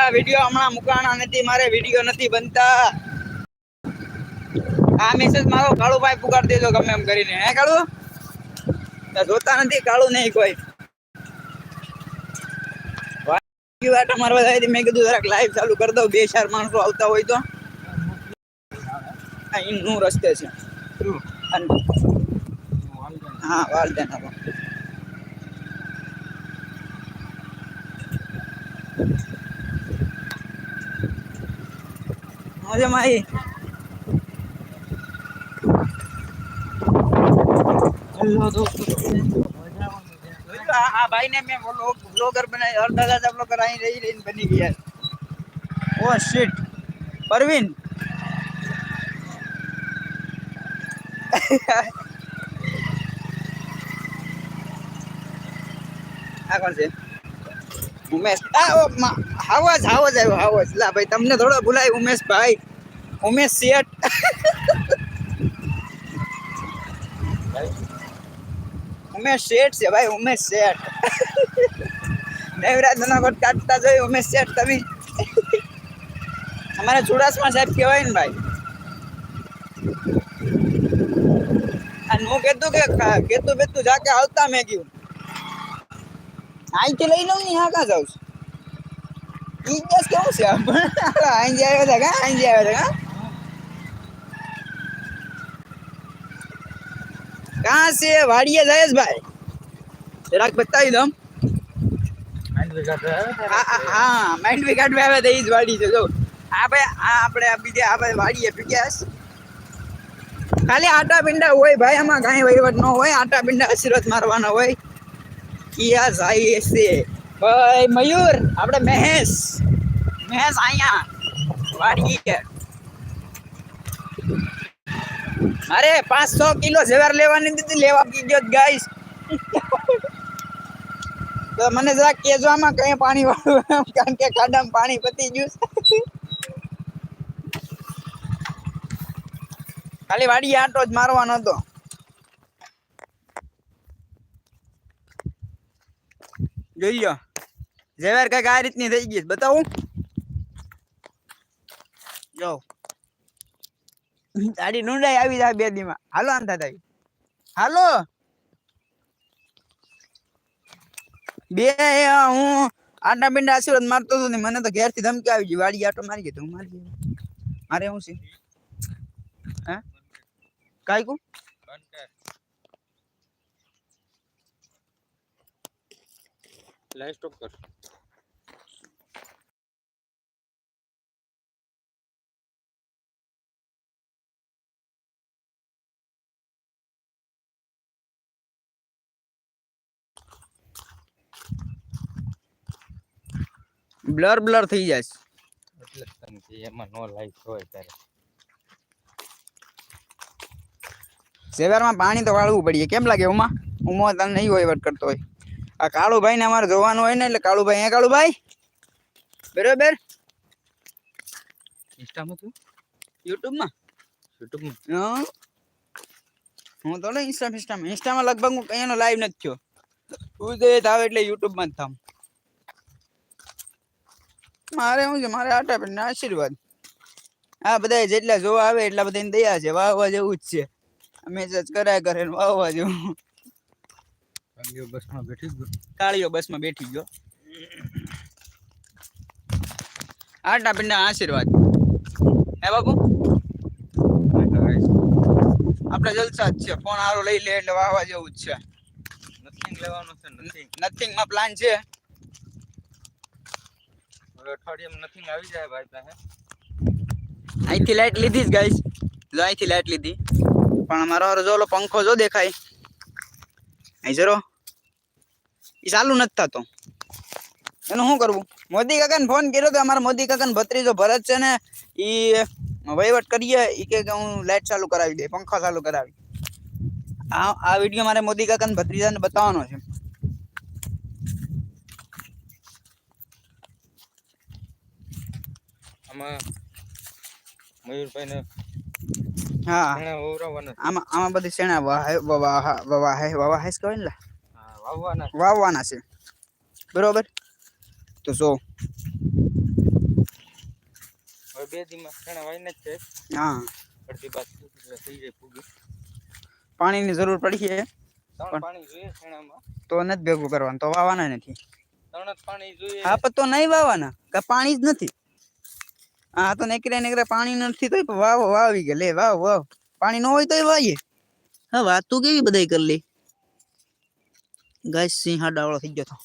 આ વીડિયો હમણાં મુકાણા નથી, મારે વીડિયો નથી બનતા. આ મેસેજ મારો કાળુભાઈ પુકાર દેજો ગમે એમ કરીને, હે કાળુ? જોતા નથી, કાળુ નહીં કોઈ. વાત મારવા જાય મેં કીધું જરાક લાઈવ ચાલુ કરી દઉં, બે ચાર માણસો આવતા હોય તો. અહીંનું રસ્તે છે. હા, વાલદેન આપો મજા માઈ હેલો દોસ્તો આ આ ભાઈને મેં બ્લોગર બનાવી અડધા દાદા બ્લોગર અહીં રહી રહીને બની ગયા ઓ શિટ પરવીન. આ કોણ છે? ઉમેશ. હાવજ હાવજ આવ્યો, હાવજ. લા ભાઈ, તમને થોડો ઉમેશ ભાઈ ઉમેશ શેઠ. ઉમેશ શેઠ છે ભાઈ, ઉમેશ શેઠ. દેવરાજ જનાગઢ કાઢતા જોઈ, ઉમેશ શેઠ, તમે? અમારે ચુડાસમા સાહેબ કહેવાય ને ભાઈ. અને હું કહેતું કે કહેતું બેતું જાકે આવતા મેં કીધું અહીંથી લઈ લઉં ને હા કા જાઉં છું? ઈ દસ કેવું છે? પણ અહીં જે હતા કા? અહીં જે આવ્યો હતા કા? છે? વાડીએ જયેશ ભાઈ. જરાક બતાવી દઉં. હા માઇન્ડ વિકાટ આવે તો એ જ વાડી છે જો. આ ભાઈ આ આપણે બીજે આ ભાઈ વાડીએ પીગ્યા ખાલી આટા પિંડા હોય ભાઈ આમાં કાંઈ વહીવટ ન હોય આટા પિંડા આશીર્વાદ મારવાના હોય. કિયા જાય છે ભાઈ, મયુર આપણે મહેશ. મહેશ અહીંયા વાડીએ. મારે પાંચસો કિલો ઝેવાર લેવાની દીધી, લેવા ગયો ગાઈસ તો મને જરા કેજો આમાં કઈ પાણી વાળું, કારણ કે ખાડામાં પાણી પતી ગયું ખાલી વાડી આટો જ મારવાનો હતો. જોઈ લો. ઝેવાર કંઈક આ રીતની થઈ ગઈ બતાવું? જો. તારી નુંડાઈ આવી જાય બે દીમાં. હાલો આંધા થાય હાલો. બે હું આટા પિંડા આશીર્વાદ મારતો હતો ને મને તો ઘેરથી ધમકી આવી ગઈ. વાડી આટો મારી ગયો હું મારી ગયો. મારે શું છે? હે? કાઈ કુ લાઈવ સ્ટોપ કર. બ્લર બ્લર થઈ જાય એટલે તને એમાં નો લાઈવ હોય ત્યારે સેવારમાં પાણી તો વાળવું પડીએ કેમ લાગે ઉમા? ઉમો તને નહીં હોય વટ કરતો હોય. આ કાળુભાઈ ને અમારે જોવાનું હોય ને એટલે કાળુભાઈ હે કાળુભાઈ? બરોબર? ઇન્સ્ટામાં તું? યુટ્યુબમાં યુટ્યુબમાં હં? હું તો ઇન્સ્ટા ઇન્સ્ટામાં ઇન્સ્ટામાં લગભગ હું કયાનો લાઈવ નથી થયો. ઉદય થાવ એટલે યુટ્યુબમાં જ થામ મારે શું છે? મારે આટા પણ આશીર્વાદ. આ બધા જેટલા જોવા આવે એટલા બધાની દયા છે. વાવવા જેવું જ છે. મેસેજ કરાય કરે વાવવા જેવું. કાંગીઓ બસમાં બેઠી ગયો. કાળીઓ બસમાં બેઠી ગયો. આટા પિંડા આશીર્વાદ. હે બાપુ? આપણે જલસા જ છે. ફોન આરો લઈ લે એટલે વાવા જેવું જ છે. નથિંગ લેવાનું છે નથિંગ નથિંગમાં પ્લાન છે? હવે અઠવાડિયામાં નથિંગ આવી જાય ભાઈ પાસે. અહીંથી લાઈટ લીધી જ ગાઈસ જો અહીંથી લાઈટ લીધી. પણ અમારો જો ઓલો પંખો જો દેખાય. અહીં જરો. એ ચાલુ નથી થતો. એનું શું કરવું? મોદી કાકાને ફોન કર્યો તો અમારા મોદી કાકાને ભત્રીજો ભરત છે ને એ વહીવટ કરીએ એ કે હું લાઈટ ચાલુ કરાવી દે, પંખો ચાલુ કરાવી આ આ વીડિયો મારે મોદી કાકાને ભત્રીજાને બતાવવાનો છે. આમાં મયુરભાઈને હા. ઘણા વવરાવાના આમાં આમાં બધી શેણા વાહ વવા વવા હે વવા હેસ કહેવાય ને લા? હા વાવવાના વાવવાના છે. બરોબર? તો જો. બે દીમાં ચણા વાઈને જ છે. હા. અડધી બાદ એટલે થઈ જાય પૂગી પાણીની જરૂર પડી છે. ત્રણ પાણી જોઈએ ચણામાં તો નથી ભેગું કરવાનું તો વાવાના નથી. ત્રણ જ પાણી જોઈએ. હા પણ તો નહીં વાવાના કે પાણી જ નથી. હા તો નીકળે નીકળે પાણી નથી તો વાવ વાવી ગયા. લે વાવ વાવ. પાણી ન હોય તો વાવીએ. હા વાત તું કેવી બધાય કરી લે? ગાય સિંહ હાડાવાળો થઈ ગયો તો.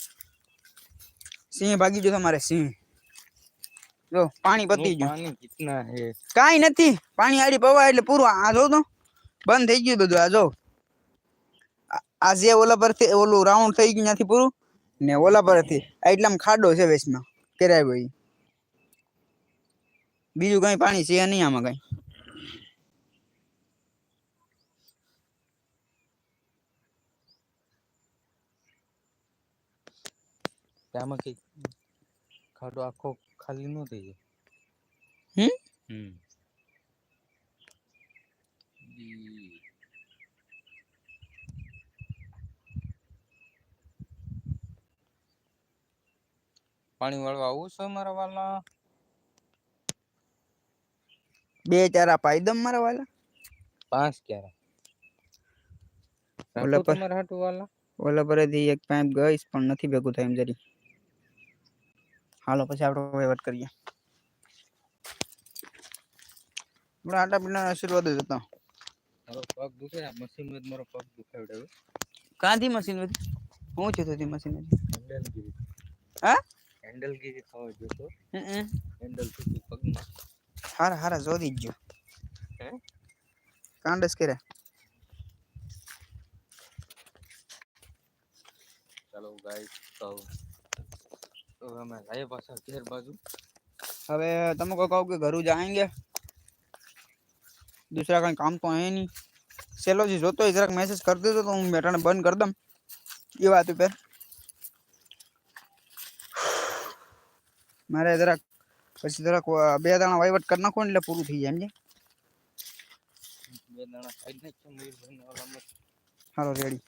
સિંહ ભાગી ગયો તમારે સિંહ. જો પાણી પતી ગયું. પાણી કિતના હે? કાંઈ નથી. પાણી આડી પવા એટલે પૂરું. આ જો તો. બંધ થઈ ગયું બધું આ જો. આ- જે ઓલા પરથી ઓલું રાઉન્ડ થઈ ગયું ત્યાંથી પૂરું ને ઓલા પરથી. આ એટલામાં ખાડો છે વેચમાં. કેરાય ભાઈ બીજું કઈ પાણી છે નહીં આમાં કઈ. આમાં કઈ ખાડો આખો ખાલી ન થઈ જાય. હમ? હમ. ઈ પાણી વાળવા આવું છે મારા વાલા બે ચાર આ પાયદમ મારા વાલા? પાંચ ક્યારે? ઓલા પર- તમારા હાટુ વાલા. ઓલા પરથી એક પાઇપ ગઈશ પણ નથી ભેગું થાય એમ જરી. હાલો પછી આપણે વહીવટ કરીએ. આપણે આટા પીના આશીર્વાદ જ હતા. મારો પગ દુખે આ મશીનમાં જ મારો પગ દુખાવડાવે કાંથી મશીન હતી હું છે હતી મશીન હેન્ડલગીરી. હા? હેન્ડલગીરી થવા જોતો હમ હેન્ડલ સુધી પગમાં. هر هر زودی جو کان دست کره چلو گایز تو تو میں لائے پاسا گھر بازو अबे तुम को कहो कि घर जाएँगे? दूसरा कहीं काम तो है नहीं। चलो जी जो तो इधर मैसेज कर दे तो तुम बेटा ने बंद कर दम ये बात फिर। मेरे इधर પછી જરાક બે દાણા વહીવટ કરી નાખો એટલે પૂરું થઈ જાય સમજે હાલો રેડી